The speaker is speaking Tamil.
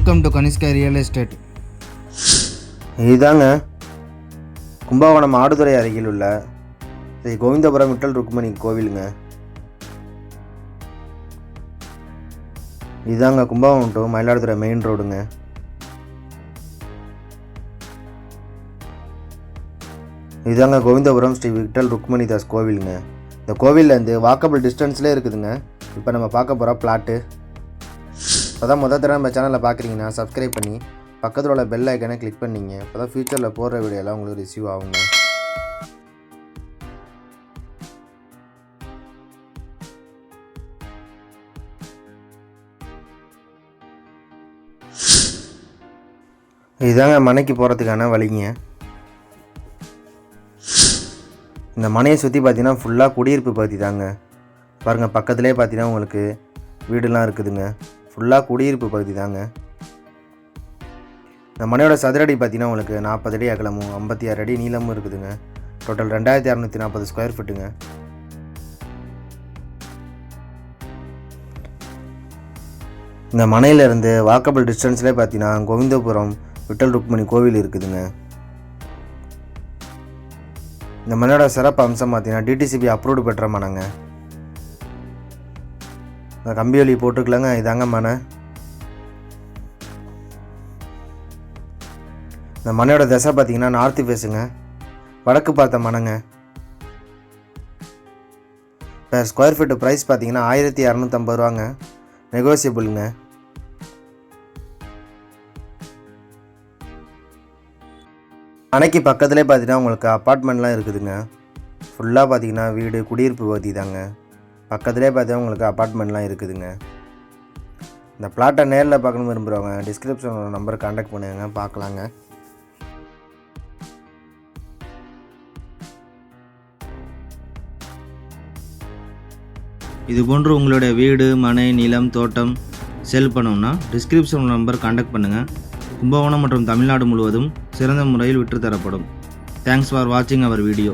Welcome to Kanishka real estate இதுதாங்க கும்பகோணம் ஆடுதுறை அருகில் உள்ள ஸ்ரீ கோவிந்தபுரம் விட்டல் ருக்மணி கோவிலுங்க. இதுதாங்க கும்பகோணம் டு மயிலாடுதுறை மெயின் ரோடுங்க இதுதாங்க கோவிந்தபுரம் ஸ்ரீ விட்டல் ருக்மணி தாஸ் கோவிலுங்க. இந்த கோவிலேருந்து வாக்கபிள் டிஸ்டன்ஸ்லேயே இருக்குதுங்க. இப்போ நம்ம பார்க்க போகிற பிளாட்டு அதான் முதல் தடவை நம்ம சேனலில் பார்க்குறீங்கன்னா சப்ஸ்கிரைப் பண்ணி பக்கத்தில் உள்ள பெல் ஐக்கனை கிளிக் பண்ணிங்க. அப்போ தான் ஃப்யூச்சரில் போடுற வீடியோலாம் உங்களுக்கு ரிசீவ் ஆகுங்க. இதுதாங்க மனைக்கு போகிறதுக்கான வழிங்க. இந்த மனையை சுற்றி பார்த்தீங்கன்னா ஃபுல்லாக குடியிருப்பு பகுதி தாங்க. பாருங்கள் பக்கத்துலேயே பார்த்தீங்கன்னா உங்களுக்கு வீடுலாம் இருக்குதுங்க. ஃபுல்லாக குடியிருப்பு பகுதி தாங்க. இந்த மனையோட சதுரடி பார்த்தீங்கன்னா உங்களுக்கு நாற்பது அடி அகலமும் ஐம்பத்தி ஆறு அடி நீளமும் இருக்குதுங்க. டோட்டல் ரெண்டாயிரத்தி அறநூற்றி நாற்பது ஸ்கொயர் ஃபீட்டுங்க இந்த மனையிலேருந்து வாக்கபிள் டிஸ்டன்ஸ்லேயே பார்த்தீங்கன்னா கோவிந்தபுரம் விட்டல் ருக்மணி கோவில் இருக்குதுங்க. இந்த மனையோட சிறப்பு அம்சம் பார்த்தீங்கன்னா டிடிசிபி அப்ரூவ்டு பெற்ற மனங்க கம்பி வலி போட்டுக்கலாங்க இதாங்க மனை. இந்த மனையோட திசை பார்த்தீங்கன்னா நார்த்து ஃபேஸுங்க வடக்கு பார்த்த மனைங்க. இப்போ ஸ்கொயர் ஃபீட்டு ப்ரைஸ் பார்த்தீங்கன்னா ஆயிரத்தி இரநூத்தம்பது ரூபாங்க. நெகோசியபிளுங்க அணைக்கு பக்கத்துலேயே பார்த்தீங்கன்னா உங்களுக்கு அப்பார்ட்மெண்ட்லாம் இருக்குதுங்க. ஃபுல்லாக பார்த்தீங்கன்னா வீடு குடியிருப்பு பகுதி தாங்க. பக்கத்துலேயே பார்த்தீங்கன்னா உங்களுக்கு அப்பார்ட்மெண்ட்லாம் இருக்குதுங்க. இந்த பிளாட்டை நேரில் பார்க்கணும் விரும்புகிறவங்க டிஸ்கிரிப்ஷனோட நம்பர் காண்டாக்ட் பண்ணுங்க பார்க்கலாங்க. இது போன்று உங்களுடைய வீடு மனை நிலம் தோட்டம் செல் பண்ணோம்னா டிஸ்கிரிப்ஷன் நம்பர் காண்டாக்ட் பண்ணுங்கள் கும்பகோணம் மற்றும் தமிழ்நாடு முழுவதும் சிறந்த முறையில் விற்றுத்தரப்படும். தேங்க்ஸ் ஃபார் வாட்சிங் அவர் வீடியோ